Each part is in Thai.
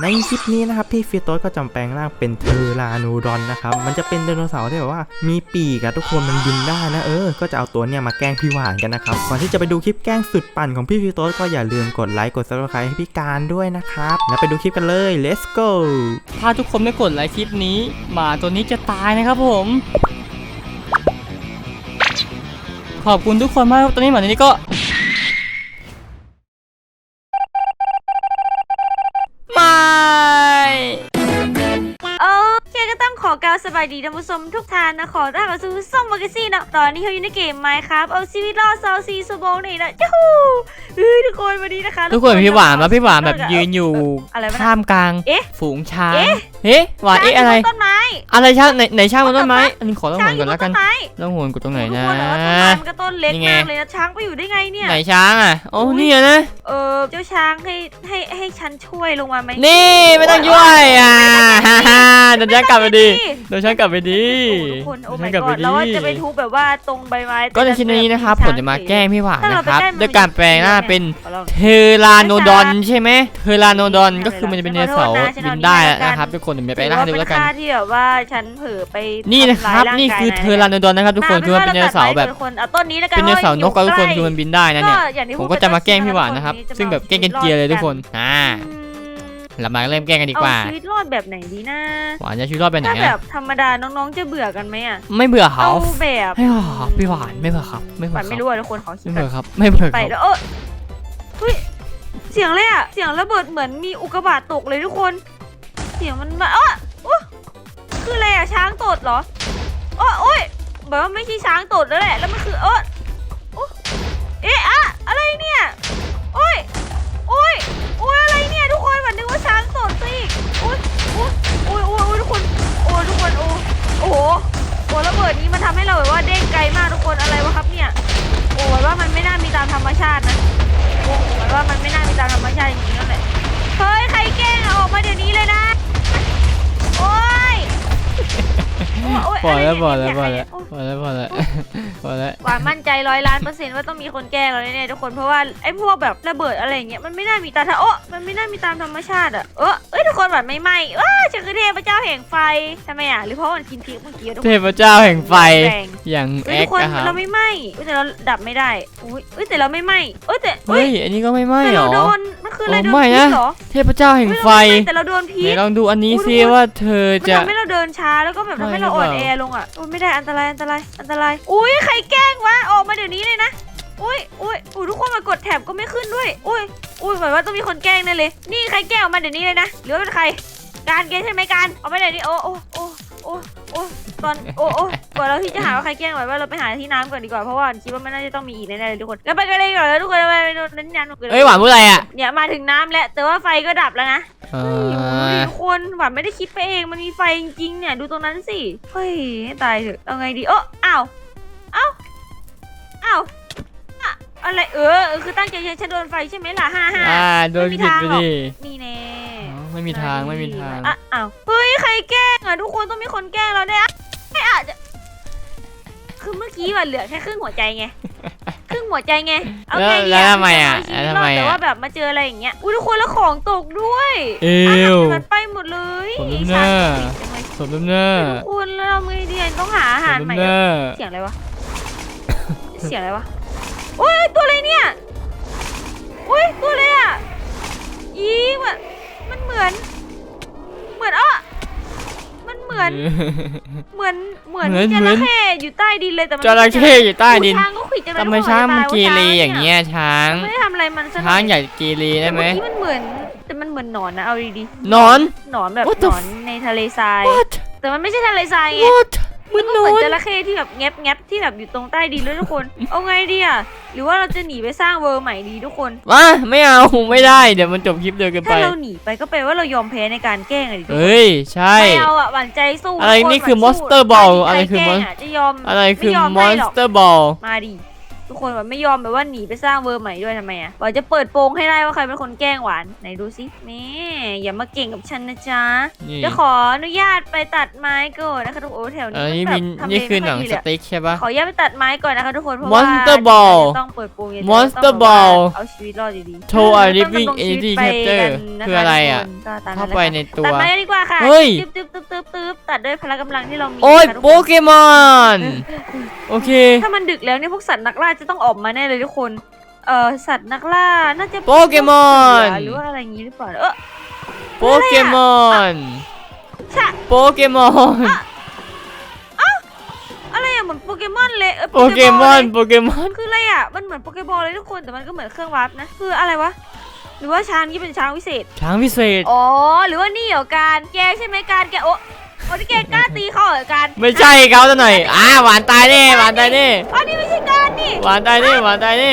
ในคลิปนี้นะครับพี่ฟิโต้ก็จำแปลงร่างเป็นเทอรานูดอนนะครับมันจะเป็นไดโนเสาร์ที่แบบว่ามีปีกอะทุกคนมันบินได้นะเออก็จะเอาตัวเนี่ยมาแกล้งพี่หวานกันนะครับก่อนที่จะไปดูคลิปแกล้งสุดปั่นของพี่ฟิโต้ก็อย่าลืมกดไลค์กดซับสไครต์ให้พี่การด้วยนะครับแล้วไปดูคลิปกันเลย let's go ถ้าทุกคนไม่กดไลค์คลิปนี้หมาตัวนี้จะตายนะครับผม ขอบคุณทุกคนมากตอนนี้หมาตัวนี้ก็ ขอกล่าวสบายดีท่านผู้ชมทุกท่านนะขอต้อนรับสู่ซ่อมมากซี่นะตอนนี้เขาอยู่ในเกมไมค์ครับเอาชีวิตรอดซาวซีสโบนี่นะจู้เฮ้ยทุกคนวันนี้นะคะทุกคนพี่หวานแล้วพี่หวานแบบยืนอยู่อะไรวะท่ามกลางเอ๊ะฝูงช้างเอ๊ะเฮ้หวานเอ๊ะอะไรช้างยู่บนต้นไม้อะไรช่างไหนไหนช่างบนต้นไม้อันนี้ขอต้องหช้าวงนอก่อนยู่บแล้วนกัต้นนไม้ต้องหวนกูตรงไหนทุกนะคนแต่ว่าต้นไม้มันก็ต้นเล็กนี่ไงมากเลยนะช้างไปอยู่ได้ไงเนี่ยไหนช้างอะโอ้นี่อะนะเออเจ้าช้างให้ให้ให้ฉันช่วยลงมาไหมนี่ไม่ต้องช่วยอะฮ่าฮ่า เดี๋ยวฉันกลับไปดีเดี๋ยวฉันกลับไปดีโอ้โหทุกคนโอ้เดี๋ยวฉั my นกลับไป god ดีแล้วว่าจะไปทุบแบบว่าตรงใบไม้ก็ในชิ้นนี้นะครับผมจะมาแกล้งพี่หวานถ้านะเราครับไปใกล้มันด้วยการแปลงหน้าเป็นขอลองเทอราโนดอนใช่ไหมเทอราโนดอนก็คือมันจะเป็นไดโนเสาร์บินได้นะครับทุกคนเดี๋ยวจะไปล่างดูแล้วกัน ถือว่าเป็นค่าที่แบบว่าฉันเผลอไปนี่นะครับทำายางนี่คือกายเทอราโนดอนนะครับทุกคนคือมันเป็นไดโนเสาร์แบบทุกคนเอาต้นนี้แล้วกันเป็นไดโนเสาร์นกอะทุกคนคือมันบินได้นะเนี่ย ก็อย่างที่ผมก็จะมาแกล้งพี่หวานนะครับต้ซึ่งแบบแกล้งกันเกลียร์เลยทุกคน อ่า เรามาเริ่มแกล้งกันดีกว่าเอาชีวิตรอดแบบไหนดีนะหวานจะชีวิตรอดไปไหนถ้าแบอะบธรรมดาน้องๆจะเบื่อกันไหมอะไม่เบื่อเขาเอาแบบไม่เบื่อครับพี่หวานไม่เบื่อครับไม่เบื่ปัอนคไม่รับรู้อะทุกคนขอคิดไม่ก่เบื่อนอครับไม่เบื่อคไปรับแล้วเออเฮ้ยเสียงอะไรอะเสียงระเบิดเหมือนมีอุกกาบาตตกเลยทุกคน เสียงมันมาเอออุ๊ยคืออะไรอะช้างตดเหรอโอ้ยโอ้ยแบบว่าไม่ใช่ช้างตดแล้วแหละแล้วมันคือเออ เด้งไกลมากทุกคนอะไรวะครับเนี่ยโอ้ยว่ามันไม่น่ามีตามธรรมชาตินะโอ้ยว่ามันไม่น่ามีตามธรรมชาติจริงๆนั่นแหละเฮ้ยใครแกล้งออกมาเดี๋ยวนี้เลยนะโอ้ โอ้ยพอแล้วพออะไรแล้วพอเนี่แล้ยวโอ้ยพอแล้วพอแล้วพอแล้วหวานมั่นใจร้อยล้านเปอร์เซ็นต์ว่าต้องมีคนแกล้งเราแน่ๆทุกคนเพราะว่าไอ้พวกแบบระเบิดอะไรอย่างเงี้ยมันไม่น่ามีตามธรรมโอ้มันไม่น่ามีตามธรรมชาติอะเออเอ้ยทุกคนหวานไม่ไหมว้าฉันคือเทพเจ้าแห่งไฟทำไมอะหรือเพราะมันกินพริกเมื่อกี้อะทุกเทคนพเจ้าแห่งไฟแรงอย่างเฮ้ยแอทุคกคนอะครับเราไม่ไหม้เฮ้ยแต่เราดับไม่ได้อุ้ยเอ้ยแต่เราไม่ไหม้เอ้ยแต่เฮ้ยอันนี้ก็ไม่ไหม้แต่หรเราอ โดนมัน คืออะไรโอ้โดนไม่พิษนะเหรอเทพเจ้าแห่งไฟเฮ้ยเราม่แต่เราโดนพิไหนษ ลองดูอันนี้โอ้ยซิทุกคนว่าเธอมันจะ ทำให้เราเดินช้าแล้วก็แบบทำให้เราไม่อ่อนหรือแอเปล่าลงอะโอ้ยไม่ได้อันตรายอันตรายอันตรายอุ้ยใครแกล้งวะออกมาเดี๋ยวนี้เลยนะอุ้ยอุ้ยอุ้ยทุกคนมากดแถบก็ไม่ขึ้นด้วยอุ้ยอุ้ยเหมือนว่าต้องมีคนแกล้งแน่เลย นี่ใครแกล้งออกมาเดี๋ยวนี้เลยนะหรือว่าเป็นใคร การแกล้งใช่ไหมการออกมาเดี๋ยวนี้โอ้โอ้โอ้โอ้โอ้ ตอนโอ้โอ้ก่อนเราที่จะหาว่าใครแกล้งไว้ว่าเราไปหาที่น้ำก่อนดีกว่าเพราะว่าคิดว่ามันน่าจะต้องมีอีกแน่ๆเลยทุกคนงั้นไปกันเลยก่อนแล้วทุกคนไปไปโดนนั้นยันเฮ้ยหวานพูดอะไรอะเนี่ยมาถึงน้ำแล้วแต่ว่าไฟก็ดับแล้วนะเอเฮ้ยอทุกคนหวานไม่ได้คิดไปเองมันมีไฟจริงๆเนี่ยดูตรงนั้นสิเฮ้ยให้ตายเถอะเอาไงดีเอออ้าวเอ้าอ้าวอะอะไรเออเออคือตั้งใจจะฉันโดนไฟใช่ไหมล่ะฮ่าฮ่าอ่าโดนผิดไปดินี่แน่ อ๋อไม่มีทางไม่มีทาง อะอ้าวเฮ้ย ใครแกล้งอะ ทุกคนต้องมีคนแกล้งเราเนี่ยไม่ อาจจะ คือเมื่อกี้มันเหลือแค่ครึ่งหัวใจไง ครึ่งหัวใจไง เอาไงดีแล้วแล้วทำไมอะคืจแล้วเาทำไมชีวิตรอดแต่อะว่าแบบมาเจออะไรอย่างเงี้ย อุ้ยทุกคนแล้วของตกด้วยเออะวมันไปหมดเลยผมน้ำหน้าช้งสมน้ำหน้าติดจังเลยทุกคนแล้วเราไม่ได้ต้องหาอาสหารมใหม่น้ำหน้าเสียงอะไรวะ เสียงอะไรวะโอ้ยตัวอะไรเนี่ยโอ้ยตัวอะไรอะอีมันมันเหมือน เหมือนอะมัน เหมือน เหมือนเหมือนเหมือนจเหมืระอนเข้อยู่ใต้ดินเลยแต่มันจระเข้อยู่ใต้ดินช้างก็ขวิดจังเลยทำไมช้างมันเกเรอย่างเงี้ยช้างไม่ได้ทำอะไรมันซะหน่ช้างอยใหญ่เกเรได้ไหม แต่เอกี้มันเหมือนแต่มันเหมือนหนอนนะเอาดีๆหนอนหนอนแบบ What ห the นอนในทะเลทราย What แต่มันไม่ใช่ทะเลทรายไง What มัมันนก็นเหมืออนนจระเข้ที่แบบแงบแงบที่แบบอยู่ตรงใต้ดินเลยทุกคน เอาไงดีอะหรือว่าเราจะหนีไปสร้างเวอร์ใหม่ดีทุกคนว้าไม่เอาไม่ได้เดี๋ยวมันจบคลิปเดียวกันไป ถ้าเราหนีไปก็แปลว่าเรายอมแพ้ในการแกล้งอะดิทุกคนเฮ้ย ใช่ ไม่เอาอะหวั่นใจสู้อะไรทุกนี่หคือวั่สู้ Monster Ball ถ้าอะไรคือใแกล้ง Mon- จะยอมอะไรคือ ไม่ยอมมให้อนหรสอกเตอร์บอลมาดิ ทุกคนแบบไม่ยอมแบบว่าหนีไปสร้างเวอร์ใหม่ด้วยทำไมอะบอกจะเปิดโปงให้ได้ว่าใครเป็นคนแกล้งหวานไหนดูสิแม่อย่ามาเก่งกับฉันนะจ๊ะนี่ จะขออนุญาตไปตัดไม้ก่อนนะคะทุกโอ้แถวเอนี้อนี่แบบมินทำเลนี่คือหนังไม่สค่อยดีเลยติ๊กใช่ปะ ขออนุญาตไปตัดไม้ก่อนนะคะทุกคนเพราะว่า Monster Ball จะต้องเปิดโปงเยอะๆ Monster ต้องแบบว่า Ball เอาชีวิตรอดดีๆโชว์ a ต้ง living ดำรงชีวิต energy ไป capture กันนคืออะไรอะ ทุกคนก็ตามเข้านั้นไปแหละค่ะในตัวตัดไม้กันดีกว่าค่ะเฮ้ย ตึ๊บตึ๊บตึ๊บตึ๊บตึ๊บตัดด้วยพละกำลังที่เรามีโอ้ยนะคะทุกโปคนเกมอน โอเค ถ้ามันดึกแล้วเนี่ยพวกสัตว์นักล่าจะต้องออกมาแน่เลยทุกคน เอ่อสัตว์นักล่าน่าจะโปเกมอนสืหรือว่าอะไรอย่างงี้หรือเปล่าเออ โปเกมอน ชะ โปเกมอน อะไรอะเหมือนโปเกมอนเลยเออโปเกมอนเลยโปเกมอน คืออะไรอะมันเหมือนโปเกบอลเลยทุกคนแต่มันก็เหมือนเครื่องวาร์ปนะคืออะไรวะหรือว่าช้างนี่เป็นช้างวิเศษ ช้างพิเศษ อ๋อหรือว่านี่เหรอการแกใช่ไหมการแกโอ้ โอ้ที่แกกล้าตีเขาเหรอการไม่ใช่เขาซะหน่อยอ่าหวานตายแน่หวานตายแน่อันนี้ไม่ใช่การนี่หวานตายแน่หวานตายแน่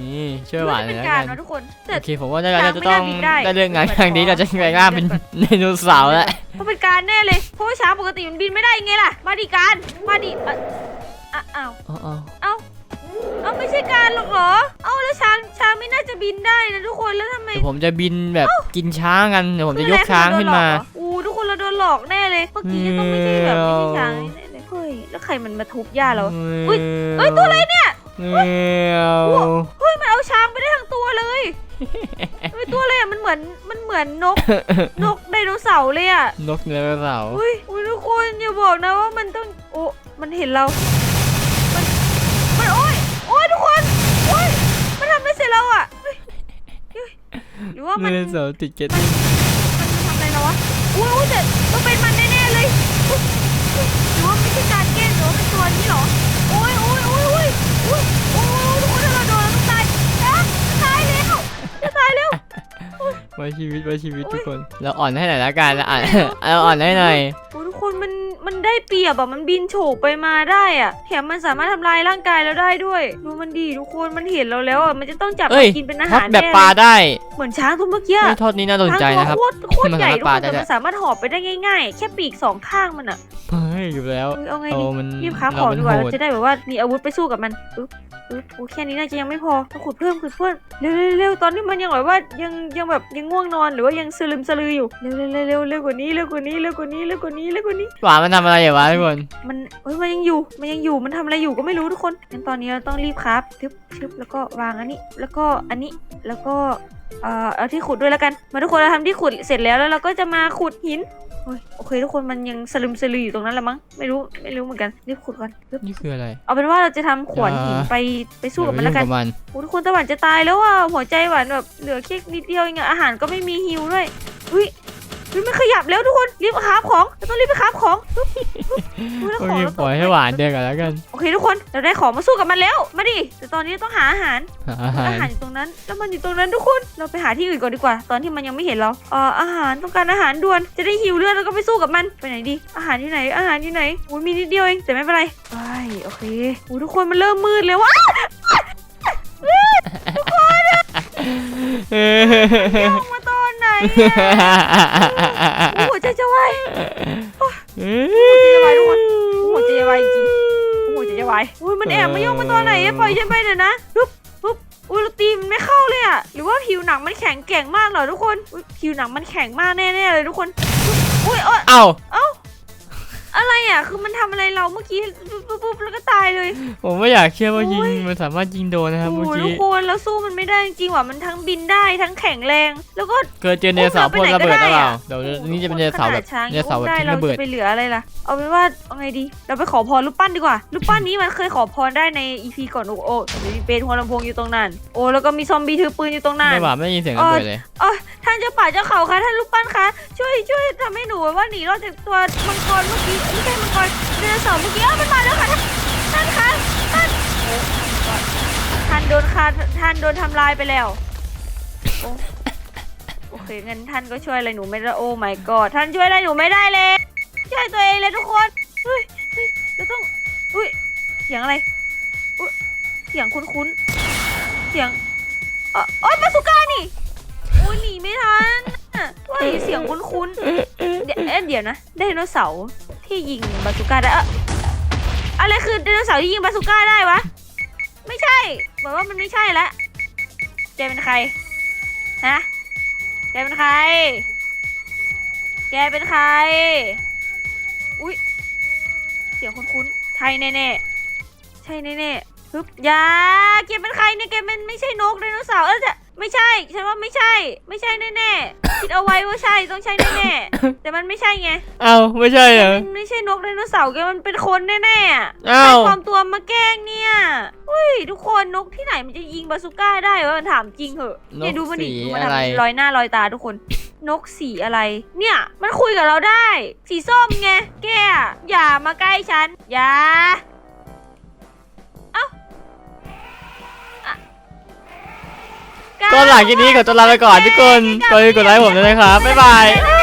นี่ช่วยหวานเลเป็ยนแล้วการกันนะทุกคนแต่โอเคผมว่าเราจะต้องช้างไม่น่าบินได้ได้เรื่องงานครั้งนี้เราจะแปลงร่างเป็นไดโนเสาร์แล้วมันเป็นการแน่เลยเพราะว่าช้างปกติมันบินไม่ได้ไงล่ะ มาดิการมาดิเอ่ออะอ้าวอ๋ออ๋อเอ้าเอ้าไม่ใช่การหรอกเหรอ เอ้าแล้วช้างช้างไม่น่าจะบินได้นะทุกคนแล้วทำไมเดี๋ยวผมจะบินแบบกินช้างกันเดี๋ยวผมจะยกช้างขึ้นมาอู้ทุกคน เราโดนหลอกแน่เลย เมื่อกี้ต้องไม่ใช่แบบไม่ใช่ช้างแน่เลยเฮ้ยแล้วใครมันมาทุบหญ้าเราอุ๊ยเอ้ยตัวอะไรเนี่ยเงี้ยวเฮ้ยมันเอาช้างไปได้ทั้งตัวเลยเฮ้ยตัวอะไรอะมันเหมือนมันเหมือนนก นกไดโนเสาร์เลยอะนกไดโนเสาร์เฮ้ยอุ๊ยทุกคนอย่าบอกนะว่ามันต้องโอ้มันเห็นเรา มันมันโอ้ยโอ้ยทุกคนโอ้ยมันทำไม่เสร็จเราอะเฮ้ยเฮ้ยหรือว่าไดมันโนเสาร์ติดเกตมันทำอะไร เราวะอุ้ยแต่ต้องเป็นมันแน่ๆเลยหรือว่าไม่ใช่การแกล้งหรือว่าเป็นตัวนี้หรอ โอ้ยโอ้ยโอ้ยโอ้ยโอ้ยโอ้ยทุกคนเราโดนเราต้องตายนะตายแล้วจะตายแล้วไว้ชีวิตไว้ชีวิตทุกคน เราอ่อนให้หน่อยละกันเราอ่อนเราอ่อนให้หน่อยโอ้ทุกคนมัน มันได้เปรียบอะมันบินโฉบไปมาได้อะแถมมันสามารถทำลายร่างกายเราได้ด้วยดูมันดีทุกคนมันเห็นเราแล้วอะมันจะต้องจับเอ้เรายกินเป็นอาทอดหารแบบน่ปลาเลยได้เหมือนช้างตัวเมื่อกี้เฮ้ยทอดนี้น่าสนใจนะครับ ช้างตัวโคตรโคตรใหญ่มันทุกสามารถปลาคนได้แต่มันสามารถหอบไปได้ง่าย ๆ แค่ปีกสองข้างมันอะเฮ้ยอยู่แล้วเฮ้ยเอาไงโอ้ดีมันรีบค้าขเราองเป็ดีนกว่าโหเราดจะได้แบบว่ามีอาวุธไปสู้กับมันปึ๊บ ปึ๊บโอ้แค่นี้น่าจะยังไม่พอต้องขุดเพิ่มขุดเพิ่มเร็วเร็วเร็วตอนนี้มันยังแบบว่ายังยังแบบยังง่วงนอนหรือว่ายังสลืมสลืออยู่เร็วเร็วเร็วเร็วเร็วกว่านี้เร็วกว่านี้เร็วกว่านี้เร็วกว่านี้เร็วกว่านี้หวานมันทำอะไรอยู่วะทุกคนมันเฮ้ยมันยังอยู่มันยังอยู่มันทำอะไรอยู่ก็ไม่รู้ทุกคนงั้นตอนนี้เราต้องรีบครับทึบทึบแล้วก็วางอันนี้แล้วก็อันนี้แล้วก็ เอ่อเอาที่ขุดด้วยแล้วกัน มาทุกคนเราทำที่ขุดเสร็จแล้วแล้วเราก็จะมาขุดหินโอ้ยโอเค ทุกคนมันยังสลึมสลืออยู่ตรงนั้นแหละมั้งไม่รู้ไม่รู้เหมือนกันรีบขุดก่อนทึบนี่คืออะไรเอาเป็นว่าเราจะทำขวานหินอย่าไปไปสู้กับมันแล้วกันเดี๋ยไปยุ่งมันโอ้ทุกคนตะหวันจะตายแล้วอะหัวใจหวานแบบเหลือแค่นิดเดียวเองอะอาหารก็ไม่มีฮิวด้วยอุ้ยเฮ้ยมันขยับแล้วทุกคนรีบคราฟของ ของปึ๊บปึ๊บอุ๊ยแล้วโอของเคเราตกปล่อยให้หวานเดินกันแล้วกันโอเคทุกคนเราได้ของมาสู้กับมันแล้วมาดิแต่ตอนนี้ต้องหาอาหาร หาอาหารอาหารอยู่ตรงนั้น แล้วมันอยู่ตรงนั้นทุกคน เราไปหาที่อื่นก่อนดีกว่า ตอนที่มันยังไม่เห็นเราเอ่ออาหารต้องการอาหารด่วน จะได้หิวเลือดแล้วก็ไปสู้กับมัน ไปไหนดี อาหารที่ไหน อาหารที่ไหนโอ้ยมีนิดเดียวเอง แต่ไม่เป็นไรไปโอเคโอ้ยทุกคนมันเริ่มมืดแล้ววะเออออกมาตอนไหนอะโอ้ยหั วใจจะวายจะวายทุกคนหัวใจจะวายจริงหัวใจจะวายอุ้ยมันแอบมาย่องมาตอนไหนอะปล่อยฉันไปเดี๋ยวนะปุ๊บปุ๊บอุ้ยเราตีมันไม่เข้าเลยอะหรือว่าผิวหนังมันแข็งแกร่งมากเหรอทุกคนอุ๊ยผิวหนังมันแข็งมากแน่ๆเลยทุกคนปุ๊บอุ้ยเอยเอ้า อะไรอะคือมันทำอะไรเราเมื่อกี้ปุ๊บปุ๊บปุ๊บแล้วก็ตายเลย ผมไม่อยากเชื่อว่ายิงโอ้ยมันสามารถยิงโดนนะครับโอ้เมื่อโหทุกี้กคนแล้วสู้มันไม่ได้จริงๆว่ะมันทั้งบินได้ทั้งแข็งแรง แล้วก็ เกิดเจอเนยเสาร์พ่นระเบิดหรือเปล่าเดี๋ยวโอ้โหนี่จะเป็นเนยเสาร์แบบขนาดช้างเนยเสาร์แบบได้ทิ้งเราระเบิดจะไปเหลืออะไรล่ะ เอาเป็นว่าเอาไงดี เราไปขอพรรูปปั้นดีกว่า รูปปั้นนี้มันเคยขอพรได้ในอีพีก่อนโอ้โอ้มีเป็นหัวลำโพงอยู่ตรงนั้น โอ้แล้วก็มีซอมบี้ถือปืนอยู่ตรงนั้น ไม่หวานไม่ได้ยินเสียงระเบิดเลยท่านเจ้าป่าเจ้าเขาคะท่านรูปปั้นคะช่วยช่วยทำให้หนูแบบว่าหนีรอดจากตัวมังกรเมื่อกี้ไม่ใช่มังกรเดโนเสาร์เมื่อกี้อ้าวมันมาแล้วค่ะท่านท่านคะท่านโอ้ท่านโดนค่ะท่านโดนทำลายไปแล้วโอ้โอเคงั้นท่านก็ช่วยอะไรหนูไม่ได้โอ้ my god ท่านช่วยอะไรหนูไม่ได้เลย ช่วยตัวเองเลยทุกคนเฮ้ยเฮ้ยเราต้องอุ้ยเสียงอะไรอุ้ยเสียงคุ้นๆเสียงเออโอ๊ยมาสุก้านี่อุ้ยหนีไม่ทันอะว่าเสียงคุ้นๆเดี๋ยวเอ๊ะเดี๋ยวนะไดโนเสาร์ ที่ยิงบาซูก้าได้อะอะไรคือไดโนเสาร์ที่ยิงบาซูก้าได้วะ ไม่ใช่บอกว่ามันไม่ใช่แล้วแกเป็นใครฮะแกเป็นใคร แกเป็นใคร อุ๊ยเสียงคุ้นๆใช่แน่ๆใช่แน่ๆฮึบอยาแกเป็นใครเนี่ยแกเป็นไม่ใช่นกไดโนเสาร์เออจะ ไม่ใช่ ฉันว่าไม่ใช่ ไม่ใช่แน่ๆ คิดเอาไว้ว่าใช่ต้องใช่แน่ๆ แต่มันไม่ใช่ไงเอ้าไม่ใช่เหรอ มันไม่ใช่นกไดโนเสาร์แกมันเป็นคนแน่ๆอะอ้าใครวปลอมตัวมาแกล้งเนี่ยอุ้ยทุกคนนกที่ไหนมันจะยิงบาซูก้าได้วะถามจริงเหอะนเนี่ยกดูมันดิสีดูมันอะไรทำลอยหน้าลอยตาทุกคน นกสีอะไร เนี่ยมันคุยกับเราได้ สีส้มไงแกอะอย่ามาใกล้ฉันอย่าเอ้า ก็หลังจากนี้ขอตัวลาไปก่อนทุกคนแกก็กดไลค์ผมด้วยนะครับบ๊ายบายไม่ได้